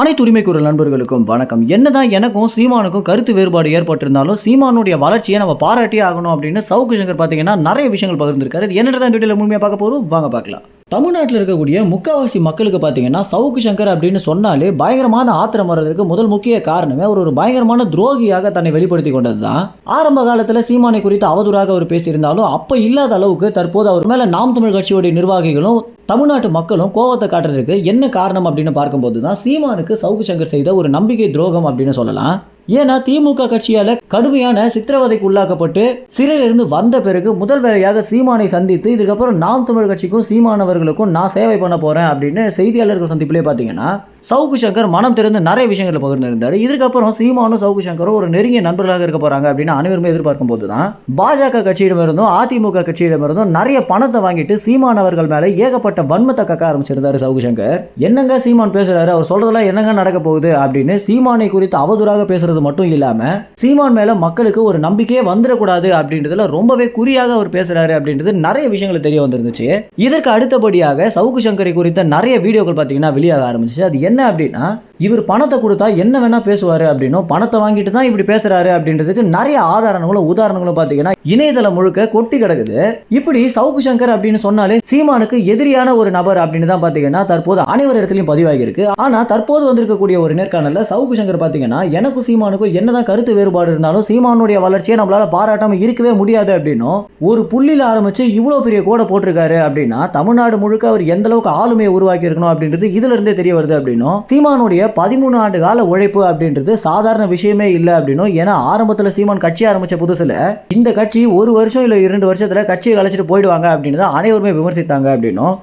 அனைத்து உரிமை குரல் நண்பர்களுக்கும் வணக்கம். என்னதான் எனக்கும் சீமானுக்கும் கருத்து வேறுபாடு ஏற்பட்டிருந்தாலும் சீமானுடைய வளர்ச்சியை நம்ம பாராட்டியே ஆகணும் அப்படின்னு சவுக்கு சங்கர் பார்த்தீங்கன்னா நிறைய விஷயங்கள் பகிர்ந்திருக்காரு. இது என்னதான் இந்த முழுமையாக பார்க்க போகிறோம் வாங்க பார்க்கலாம். தமிழ்நாட்டில் இருக்கக்கூடிய முக்கால்வாசி மக்களுக்கு பார்த்தீங்கன்னா சவுக்கு சங்கர் அப்படின்னு சொன்னாலே பயங்கரமான ஆத்திரம் வர்றதுக்கு முதல் முக்கிய காரணமே அவர் ஒரு பயங்கரமான துரோகியாக தன்னை வெளிப்படுத்தி கொண்டது தான் ஆரம்ப காலத்தில் சீமானை குறித்து அவதூறாக அவர் பேசியிருந்தாலும் அப்போ இல்லாத அளவுக்கு தற்போது அவர் மேலே நாம் தமிழ் கட்சியுடைய நிர்வாகிகளும் தமிழ்நாட்டு மக்களும் கோவத்தை காட்டுறதுக்கு என்ன காரணம் அப்படின்னு பார்க்கும்போது தான் சீமானுக்கு சவுக்கு சங்கர் செய்த ஒரு நம்பிக்கை துரோகம் அப்படின்னு சொல்லலாம். ஏன்னா திமுக கட்சியால கடுமையான சித்திரவதைக்கு உள்ளாக்கப்பட்டு சிறையிலிருந்து வந்த பிறகு முதல் வேலையாக சீமானை சந்தித்து இதுக்கப்புறம் நாம் தமிழ் கட்சிக்கும் சீமானவர்களுக்கும் நான் சேவை பண்ண போறேன் அப்படின்னு செய்தியாளர்கள் சந்திப்பிலே பார்த்தீங்கன்னா சவுக்கு சங்கர் மனம் திறந்து நிறைய விஷயங்களை பகிர்ந்திருந்தார். இதுக்கப்புறம் சீமானும் சவுக்கு சங்கரும் ஒரு நெருங்கிய நண்பர்களாக இருக்க போறாங்க அப்படின்னு அனைவருமே எதிர்பார்க்கும் போது தான் பாஜக கட்சியிடமிருந்தும் அதிமுக கட்சியிடமிருந்தும் நிறைய பணத்தை வாங்கிட்டு சீமானவர்கள் மேலே மேல ஏகப்பட்ட வன்மத்தை கக்க ஆரம்பிச்சிருந்தாரு சவுக்கு சங்கர். என்னங்க சீமான் பேசுறாரு? அவர் சொல்றதெல்லாம் என்னங்க நடக்க போகுது? அப்படின்னு சீமானை குறித்து அவதூறாக பேசுறது மட்டும் இல்லாம சீமான் மேல மக்களுக்கு ஒரு நம்பிக்கையே வந்துடக்கூடாது அப்படின்றதுல ரொம்பவே குறியாக அவர் பேசுறாரு அப்படின்றது நிறைய விஷயங்கள் தெரிய வந்திருந்துச்சு. இதற்கு அடுத்தபடியாக சவுக்கு சங்கரை குறித்த நிறைய வீடியோக்கள் பார்த்தீங்கன்னா வெளியாக ஆரம்பிச்சு அது என்ன அப்படின்னா இவர் பணத்தை கொடுத்தா என்ன வேணால் பேசுவார் அப்படின்னும் பணத்தை வாங்கிட்டு தான் இப்படி பேசுகிறாரு அப்படின்றதுக்கு நிறைய ஆதாரங்களும் உதாரணங்களும் பார்த்தீங்கன்னா இணையதளம் முழுக்க கொட்டி கிடக்குது. இப்படி சவுக்கு சங்கர் அப்படின்னு சொன்னாலே சீமானுக்கு எதிரியான ஒரு நபர் அப்படின்னு தான் பார்த்தீங்கன்னா தற்போது அனைவர் இடத்துலையும் பதிவாகியிருக்கு. ஆனால் தற்போது வந்திருக்கக்கூடிய ஒரு நேர்காணலில் சவுக்கு சங்கர் பார்த்தீங்கன்னா எனக்கும் சீமானுக்கும் என்னதான் கருத்து வேறுபாடு இருந்தாலும் சீமானுடைய வளர்ச்சியை நம்மளால் பாராட்டாமல் இருக்கவே முடியாது அப்படின்னும் ஒரு புள்ளியில் ஆரம்பித்து இவ்வளோ பெரிய கோடை போட்டிருக்காரு அப்படின்னா தமிழ்நாடு முழுக்க அவர் எந்த அளவுக்கு ஆளுமையை உருவாக்கி இருக்கணும் அப்படின்றது இதுல இருந்தே தெரிய வருது அப்படின்னும் சீமானுடைய பதிமூணு ஆண்டு கால உழைப்பு அப்படின்றது சாதாரண விஷயமே இல்லை அப்படின்னும். ஏன்னா ஆரம்பத்தில் சீமான் கட்சி ஆரம்பிச்ச புதுசுல இந்த கட்சி ஒரு வருஷம் இல்லை இரண்டு வருஷத்துல கட்சியை கலைச்சிட்டு போயிடுவாங்க அப்படின்னு தான் அனைவருமே விமர்சித்தாங்க அப்படின்னும்.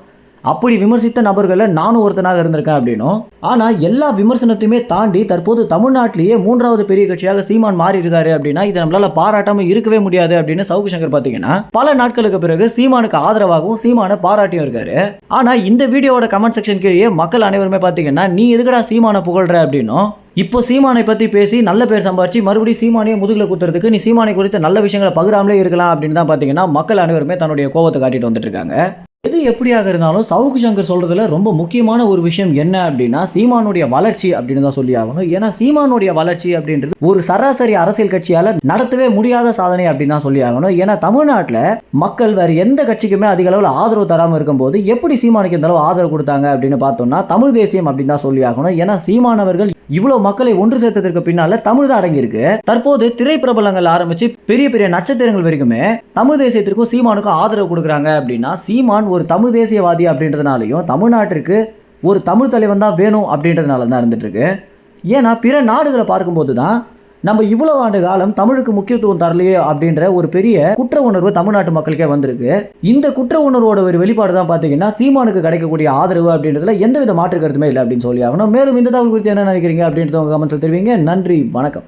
அப்படி விமர்சித்த நபர்களில் நானும் ஒருத்தனாக இருந்திருக்கேன் அப்படின்னும் ஆனால் எல்லா விமர்சனத்தையுமே தாண்டி தற்போது தமிழ்நாட்டிலேயே மூன்றாவது பெரிய கட்சியாக சீமான் மாறி இருக்காரு அப்படின்னா இதை நம்மளால பாராட்டாம இருக்கவே முடியாது அப்படின்னு சவுக்கு சங்கர் பார்த்தீங்கன்னா பல நாட்களுக்கு பிறகு சீமானுக்கு ஆதரவாகவும் சீமான பாராட்டியும் இருக்காரு. ஆனால் இந்த வீடியோவோட கமெண்ட் செக்ஷன் கீழே மக்கள் அனைவருமே பார்த்தீங்கன்னா நீ எதுக்கடா சீமானை புகழ்ற? அப்படின்னும் இப்போ சீமானை பற்றி பேசி நல்ல பேர் சம்பாரிச்சு மறுபடியும் சீமானையை முதுகில் குத்துறதுக்கு நீ சீமானை குறித்த நல்ல விஷயங்களை பகிராமலே இருக்கலாம் அப்படின்னு தான் பார்த்தீங்கன்னா மக்கள் அனைவருமே தன்னுடைய கோவத்தை காட்டிட்டு வந்துட்டு இருக்காங்க. எது எப்படியாக இருந்தாலும் சவுக்கு சங்கர் சொல்றதுல ரொம்ப முக்கியமான ஒரு விஷயம் என்ன அப்படின்னா சீமானுடைய வளர்ச்சி அப்படின்னு தான் சொல்லி ஆகணும். ஏன்னா சீமானுடைய வளர்ச்சி அப்படின்றது ஒரு சராசரி அரசியல் கட்சியால நடத்தவே முடியாத சாதனை அப்படின்னு தான் சொல்லி ஆகணும். ஏன்னா தமிழ்நாட்டில் மக்கள் வேறு எந்த கட்சிக்குமே அதிக அளவில் ஆதரவு தராமல் இருக்கும்போது எப்படி சீமானுக்கு இந்த அளவு ஆதரவு கொடுத்தாங்க அப்படின்னு பார்த்தோம்னா தமிழ் தேசியம் அப்படின்னு தான் சொல்லி ஆகணும். ஏன்னா சீமானவர்கள் இவ்வளவு மக்களை ஒன்று சேர்த்ததற்கு பின்னால தமிழ் தான் அடங்கியிருக்கு. தற்போது திரைப்பிரபலங்கள் ஆரம்பிச்சு பெரிய பெரிய நட்சத்திரங்கள் வரைக்குமே தமிழ் தேசியத்திற்கும் சீமானுக்கும் ஆதரவு கொடுக்குறாங்க அப்படின்னா சீமான் ஒரு தமிழ் தேசியவாதி அப்படின்றதுனாலையும் தமிழ்நாட்டிற்கு ஒரு தமிழ் தலைவன் தான் வேணும் அப்படின்றதுனால தான் இருந்துட்டு இருக்கு. ஏன்னா பிற நாடுகளை பார்க்கும்போது தான் நம்ம இவ்வளவு ஆண்டு காலம் தமிழுக்கு முக்கியத்துவம் தரலையே அப்படின்ற ஒரு பெரிய குற்ற உணர்வு தமிழ்நாட்டு மக்களுக்கே வந்திருக்கு. இந்த குற்ற உணர்வோட ஒரு வெளிப்பாடு தான் பார்த்தீங்கன்னா சீமானுக்கு கிடைக்கக்கூடிய ஆதரவு அப்படின்றதுல எந்தவித மாற்று கருத்துமே இல்லை அப்படின்னு சொல்லி ஆகணும். மேலும் இந்த தகவல் குறித்து என்ன நினைக்கிறீங்க அப்படின்றத உங்க கமெண்ட்ஸில் தெரிவிங்க. நன்றி வணக்கம்.